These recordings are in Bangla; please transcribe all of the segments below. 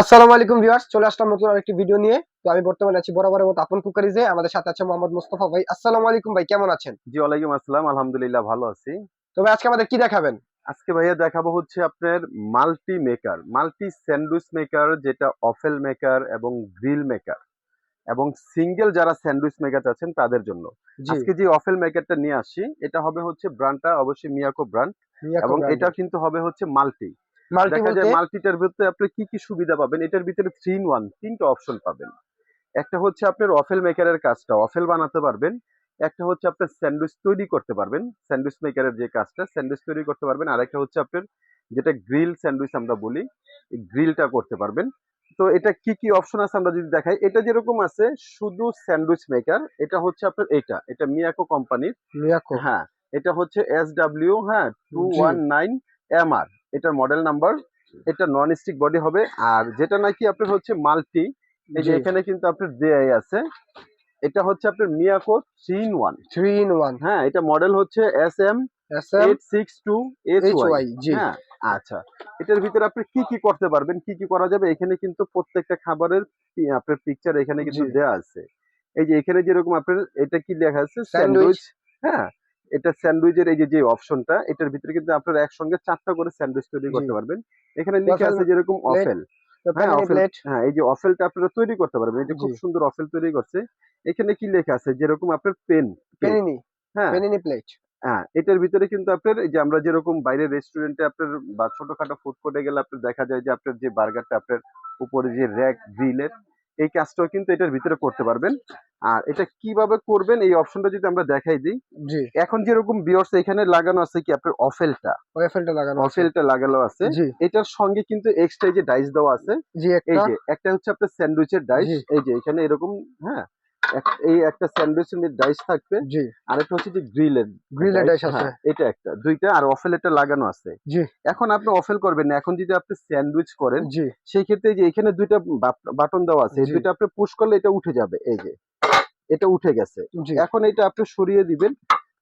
আসসালামু আলাইকুম ভিউয়ার্স চলে আসলাম নতুন আরেকটি ভিডিও নিয়ে। তো আমি বর্তমানে আছি বরাবরের মতো আপন কুকারিজে। আমাদের সাথে আছে মোহাম্মদ মুস্তফা ভাই। আসসালামু আলাইকুম ভাই কেমন আছেন? জি ওয়ালাইকুম আসসালাম আলহামদুলিল্লাহ ভালো আছি। তো ভাই আজকে আমাদের কি দেখাবেন? আজকে ভাইয়া দেখাবো হচ্ছে আপনার multi maker multi sandwich maker যেটা অফেল মেকার এবং গ্রিল মেকার। এবং সিঙ্গেল যারা স্যান্ডউইচ মেকার আছেন তাদের জন্য। আজকে যে অফেল মেকারটা নিয়ে আসি এটা হবে হচ্ছে ব্র্যান্ডটা অবশ্যই মিয়াকো ব্র্যান্ড। এবং এটা কিন্তু হবে হচ্ছে মাল্টি। দেখা যায় মাল্টিটার ভিতরে আপনি কি কি সুবিধা পাবেন? এটার ভিতরে থ্রি ইন ওয়ান তিনটা অপশন পাবেন। একটা হচ্ছে আপনার অফেল মেকারের কাজটা। অফেল বানাতে পারবেন। একটা হচ্ছে আপনার স্যান্ডউইচ তৈরি করতে পারবেন। স্যান্ডউইচ মেকারের যে কাজটা স্যান্ডউইচ তৈরি করতে পারবেন। আর একটা হচ্ছে আপনার যেটা গ্রিল স্যান্ডউইচ আমরা বলি গ্রিলটা করতে পারবেন। তো এটা কি কি অপশন আছে আমরা যদি দেখাই? এটা যেরকম আছে শুধু স্যান্ডউইচ মেকার এটা হচ্ছে আপনার এটা এটা মিয়াকো কোম্পানির মিয়াকো হ্যাঁ এটা হচ্ছে এস ডাব্লিউ হ্যাঁ two one nine M R এটার মডেল নাম্বার এটা নন স্টিক বডি হবে আর যেটা নাকি আপনার হচ্ছে মাল্টি এই যে এখানে কিন্তু আপনার দেয়াই আছে এটা হচ্ছে আপনার Miyako three in one three in one হ্যাঁ এটা মডেল হচ্ছে S M eight six two H Y হ্যাঁ আচ্ছা। এটার ভিতরে আপনি কি কি করতে পারবেন কি কি করা যাবে এখানে কিন্তু প্রত্যেকটা খাবারের আপনার পিকচার এখানে কিন্তু। দেওয়া আছে। এই যে এখানে যেরকম আপনার এটা কি লেখা আছে? স্যান্ডউইচ হ্যাঁ এটা স্যান্ডউইচের এই যে অপশনটা এটার ভিতরে কিন্তু আপনারা একসঙ্গে চারটা করে স্যান্ডউইচ তৈরি করতে পারবেন। এখানে লিখে আছে যেরকম অফেল। হ্যাঁ অফেল হ্যাঁ এই যে অফেলটা আপনারা তৈরি করতে পারবেন। এটা খুব সুন্দর অফেল তৈরি করছে। এখানে কি লেখা আছে? যেরকম আপনার পেন পেনিনি হ্যাঁ। Panini plate. হ্যাঁ এটার ভিতরে কিন্তু আপনার এই যে আমরা যেরকম বাইরে রেস্টুরেন্টে আপনার বা ছোটখাটো ফুড কোর্টে গেলে আপনার দেখা যায় যে আপনার যে বার্গারটা আপনার উপরে যে র্যাক গ্রিলের এই কাজটাও কিন্তু এটার ভিতরে করতে পারবেন। আর এটা কীভাবে করবেন এই অপশনটা যদি আমরা দেখাই দিই। জি। এখন যেরকম বিয়ার্স এখানে লাগানো আছে কি আপনার অফেলটা অফেলটা লাগানো অফেলটা লাগানো আছে। এটার সঙ্গে কিন্তু এক্সট্রা যে ডাইস দেওয়া আছে। এই যে একটা হচ্ছে আপনার স্যান্ডউইচের ডাইস এই যে এখানে এরকম হ্যাঁ? এই একটা স্যান্ডউইচের ডাইস থাকবে। জি। আর একটা হচ্ছে যে গ্রিলের গ্রিলের ডাইস। আছে। হ্যাঁ, এটা একটা। দুইটা আর অফেল এটা লাগানো আছে। জি। এখন আপনি অফেল করবেন না। এখন যদি আপনি স্যান্ডউইচ করেন জি। সেই ক্ষেত্রে যে এখানে দুইটা বাটন দেওয়া আছে। এই দুইটা আপনি পুশ করলে এটা উঠে যাবে। এই যে এটা উঠে গেছে। এখন এটা আপনি সরিয়ে দিবেন।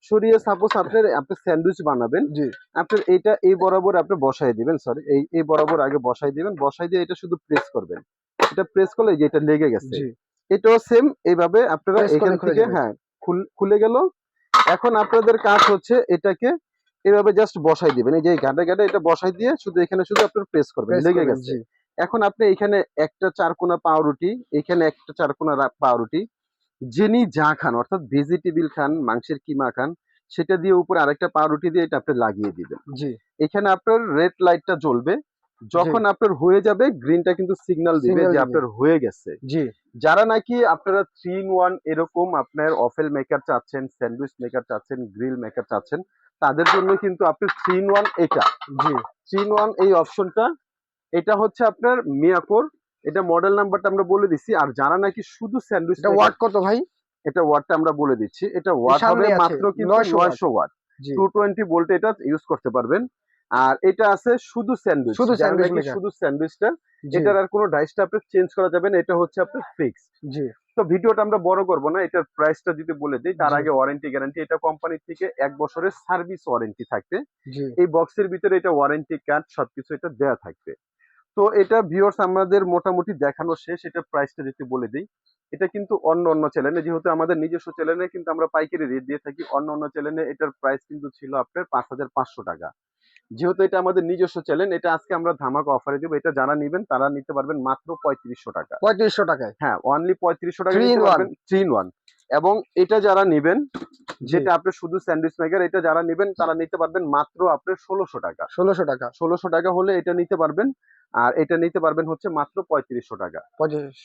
সরিয়ে সাপোজ আপনার আপনি স্যান্ডউইচ বানাবেন। জি। আপনার এটা এই বরাবর আপনি বসাই দিবেন। সরি এই এই বরাবর আগে বসাই দিবেন। বসাই দিয়ে এটা শুধু প্রেস করবেন। এটা প্রেস করলে যে এটা লেগে গেছে। জি। এটাও সেম এইভাবে আপনারা এখান থেকে হ্যাঁ খুলে গেল। এখন আপনাদের কাজ হচ্ছে এটাকে এভাবে জাস্ট বসাই দিবেন। এই যে গাডে গাডে এটা বসাই দিয়ে শুধু এখানে শুধু আপনার প্রেস করবেন লেগে গেছে। এখন আপনি এখানে একটা চারকোনা পাউরুটি এখানে একটা চারকোনা পাউরুটি যিনি যা খান অর্থাৎ ভেজিটেবল খান মাংসের কিমা খান সেটা দিয়ে উপরে আরেকটা পাউরুটি দিয়ে এটা আপনি লাগিয়ে দিবেন। জি। এখানে আপনার রেড লাইটটা জ্বলবে যখন আপনার হয়ে যাবে গ্রিনটা কিন্তু সিগন্যাল দিবে যে আপনার হয়ে গেছে। জি। যারা নাকি আপনারা থ্রি ইন ওয়ান এরকম আপনার অফেল মেকার চাচ্ছেন স্যান্ডউইচ মেকার চাচ্ছেন গ্রিল মেকার চাচ্ছেন তাদের জন্য কিন্তু আপনার থ্রি ইন ওয়ান এটা। জি। থ্রি ইন ওয়ান এই অপশনটা এটা হচ্ছে আপনার মিয়াকোর এটা মডেল নাম্বারটা আমরা বলে দিচ্ছি আর যারা নাকি শুধু স্যান্ডউইচ এটা ওয়াট কত ভাই? এটা ওয়াটটা আমরা বলে দিচ্ছি। এটা ওয়াট হবে মাত্র কিন্তু 900 watt। নয়শো ওয়াট জি। টু টোয়েন্টি ভোল্ট এটা ইউজ করতে পারবেন। আর এটা আছে শুধু স্যান্ডউইচ। শুধু maker। শুধু স্যান্ডউইচটা এটার আর কোনো ডাইসটা আপনি চেঞ্জ করা যাবে না এটা হচ্ছে আপনার ফিক্স জি। তো ভিডিওটা আমরা বড় করব না এটার প্রাইসটা যদি বলে দিই তার আগে ওয়ারেন্টি গ্যারান্টি এটা কোম্পানি থেকে এক বছরের সার্ভিস ওয়ারেন্টি থাকবে। জি। এই বক্সের ভিতরে এটা ওয়ারেন্টি কার্ড সবকিছু এটা দেয়া থাকবে। তো এটা ভিউয়ার্স আমাদের মোটামুটি দেখানো শেষ এটা প্রাইসটা যদি বলে দিই এটা কিন্তু অন্য অন্য চ্যানেলে যেহেতু আমাদের নিজস্ব চ্যানেলে কিন্তু আমরা পাইকারি রেট দিয়ে থাকি অন্য অন্য চ্যানেলে এটার প্রাইস কিন্তু ছিল আপনার পাঁচ হাজার পাঁচশো টাকা। যেহেতু এটা আমাদের নিজস্ব চ্যালেঞ্জ এটা আজকে আমরা ধামাকা অফারে দেবো। এটা যারা নিবেন তারা নিতে পারবেন মাত্র পঁয়ত্রিশশো টাকা। পঁয়ত্রিশশো টাকায়? হ্যাঁ অনলি পঁয়ত্রিশশো টাকা থ্রি ইন ওয়ান এবং এটা যারা নেবেন যেটা আপনি শুধু স্যান্ডউইচ মেকার এটা যারা নেবেন তারা নিতে পারবেন মাত্র আপনার ষোলোশো টাকা। ষোলোশো টাকা। ষোলোশো টাকা হলে এটা নিতে পারবেন আর এটা নিতে পারবেন হচ্ছে মাত্র পঁয়ত্রিশশো টাকা।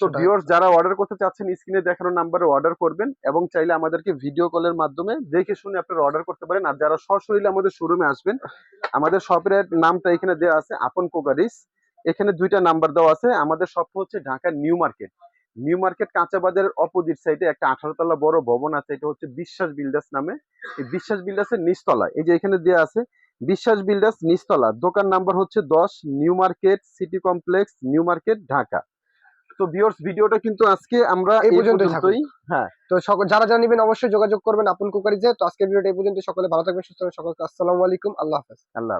তো ভিউয়ার্স যারা অর্ডার করতে চাচ্ছেন স্ক্রিনে দেখানো নাম্বারে অর্ডার করবেন এবং চাইলে আমাদেরকে ভিডিও কলের মাধ্যমে দেখে শুনে আপনারা অর্ডার করতে পারেন। আর যারা সশরীরে আমাদের শোরুমে আসবেন আমাদের শপের নামটা এখানে দেওয়া আছে আপন কোকারিস। এখানে দুইটা নাম্বার দেওয়া আছে। আমাদের শপ হচ্ছে Dhaka New Market. New Market কাঁচা বাজারের অপোজিট সাইডে একটা আঠারো তলা বড় ভবন আছে এটা হচ্ছে বিশ্বাস বিল্ডার্স নামে। এই বিশ্বাস বিল্ডার্সের নিচতলা এই যে এখানে দেওয়া আছে বিশ্বাস বিল্ডার্স নিচতলা দোকান নাম্বার হচ্ছে দশ New Market City Complex New Market Dhaka তো ভিউয়ার্স ভিডিওটা কিন্তু আজকে আমরা এই পর্যন্তই হ্যাঁ। তো সকল যারা যারা নেবেন অবশ্যই যোগাযোগ করবেন আপন কুকারিজে। তো আজকে ভিডিওটা এই পর্যন্ত সকলে ভালো থাকবেন সুস্থ থাকবেন। সকলকে আসসালামু আলাইকুম। আল্লাহ হাফেজ। আল্লাহ।